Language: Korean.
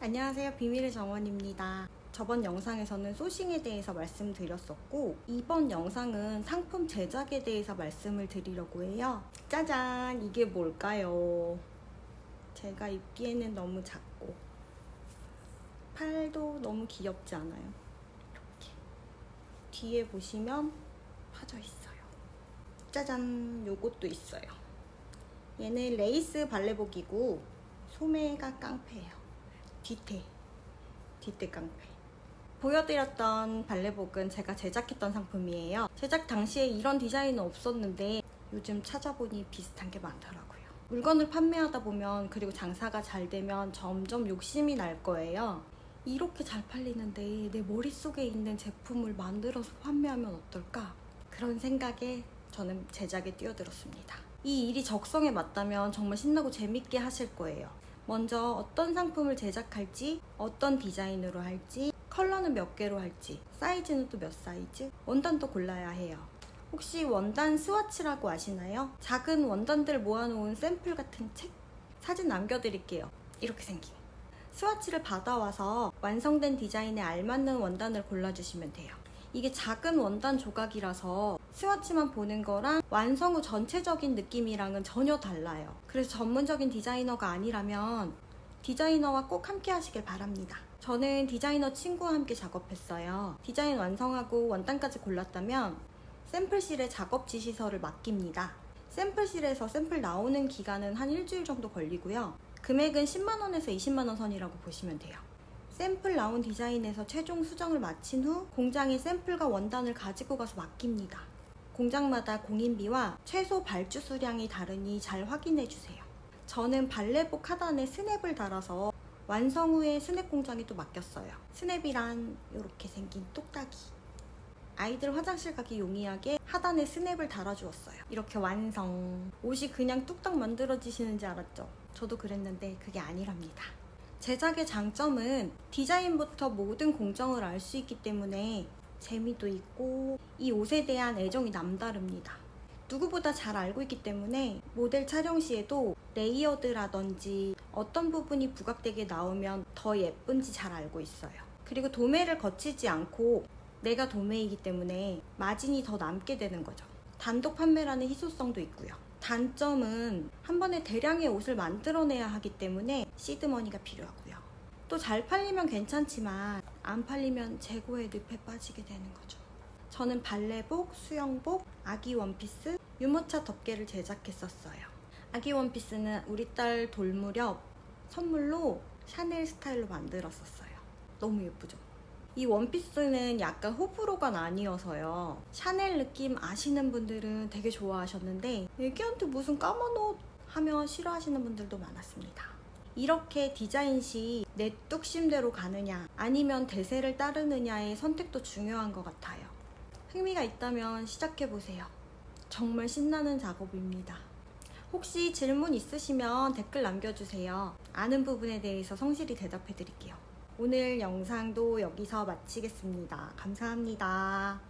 안녕하세요. 비밀의 정원입니다. 저번 영상에서는 소싱에 대해서 말씀드렸었고 이번 영상은 상품 제작에 대해서 말씀을 드리려고 해요. 짜잔! 이게 뭘까요? 제가 입기에는 너무 작고 팔도 너무 귀엽지 않아요? 이렇게 뒤에 보시면 파져 있어요. 짜잔! 요것도 있어요. 얘는 레이스 발레복이고 소매가 깡패예요. 뒤태 뒤태 깡패. 보여드렸던 발레복은 제가 제작했던 상품이에요. 제작 당시에 이런 디자인은 없었는데 요즘 찾아보니 비슷한 게 많더라고요. 물건을 판매하다 보면 그리고 장사가 잘 되면 점점 욕심이 날 거예요. 이렇게 잘 팔리는데 내 머릿속에 있는 제품을 만들어서 판매하면 어떨까? 그런 생각에 저는 제작에 뛰어들었습니다. 이 일이 적성에 맞다면 정말 신나고 재밌게 하실 거예요 먼저 어떤 상품을 제작할지, 어떤 디자인으로 할지, 컬러는 몇 개로 할지, 사이즈는 또 몇 사이즈, 원단도 골라야 해요. 혹시 원단 스와치라고 아시나요? 작은 원단들 모아놓은 샘플 같은 책? 사진 남겨드릴게요. 이렇게 생긴. 스와치를 받아와서 완성된 디자인에 알맞는 원단을 골라주시면 돼요. 이게 작은 원단 조각이라서 스와치만 보는 거랑 완성 후 전체적인 느낌이랑은 전혀 달라요. 그래서 전문적인 디자이너가 아니라면 디자이너와 꼭 함께 하시길 바랍니다. 저는 디자이너 친구와 함께 작업했어요. 디자인 완성하고 원단까지 골랐다면 샘플실에 작업 지시서를 맡깁니다. 샘플실에서 샘플 나오는 기간은 한 일주일 정도 걸리고요. 금액은 10만원에서 20만원 선이라고 보시면 돼요. 샘플 나온 디자인에서 최종 수정을 마친 후 공장에 샘플과 원단을 가지고 가서 맡깁니다. 공장마다 공인비와 최소 발주 수량이 다르니 잘 확인해 주세요. 저는 발레복 하단에 스냅을 달아서 완성 후에 스냅 공장에 또 맡겼어요. 스냅이란 이렇게 생긴 똑딱이. 아이들 화장실 가기 용이하게 하단에 스냅을 달아주었어요. 이렇게 완성. 옷이 그냥 뚝딱 만들어지시는지 알았죠? 저도 그랬는데 그게 아니랍니다. 제작의 장점은 디자인부터 모든 공정을 알 수 있기 때문에 재미도 있고 이 옷에 대한 애정이 남다릅니다. 누구보다 잘 알고 있기 때문에 모델 촬영 시에도 레이어드라든지 어떤 부분이 부각되게 나오면 더 예쁜지 잘 알고 있어요. 그리고 도매를 거치지 않고 내가 도매이기 때문에 마진이 더 남게 되는 거죠. 단독 판매라는 희소성도 있고요. 단점은 한 번에 대량의 옷을 만들어내야 하기 때문에 시드머니가 필요하고요. 또 잘 팔리면 괜찮지만 안 팔리면 재고의 늪에 빠지게 되는 거죠. 저는 발레복, 수영복, 아기 원피스, 유모차 덮개를 제작했었어요. 아기 원피스는 우리 딸 돌 무렵 선물로 샤넬 스타일로 만들었었어요. 너무 예쁘죠? 이 원피스는 약간 호불호가 나뉘어서요. 샤넬 느낌 아시는 분들은 되게 좋아하셨는데 애기한테 무슨 까만 옷 하면 싫어하시는 분들도 많았습니다. 이렇게 디자인 시 내 뚝심대로 가느냐 아니면 대세를 따르느냐의 선택도 중요한 것 같아요. 흥미가 있다면 시작해보세요. 정말 신나는 작업입니다. 혹시 질문 있으시면 댓글 남겨주세요. 아는 부분에 대해서 성실히 대답해드릴게요. 오늘 영상도 여기서 마치겠습니다. 감사합니다.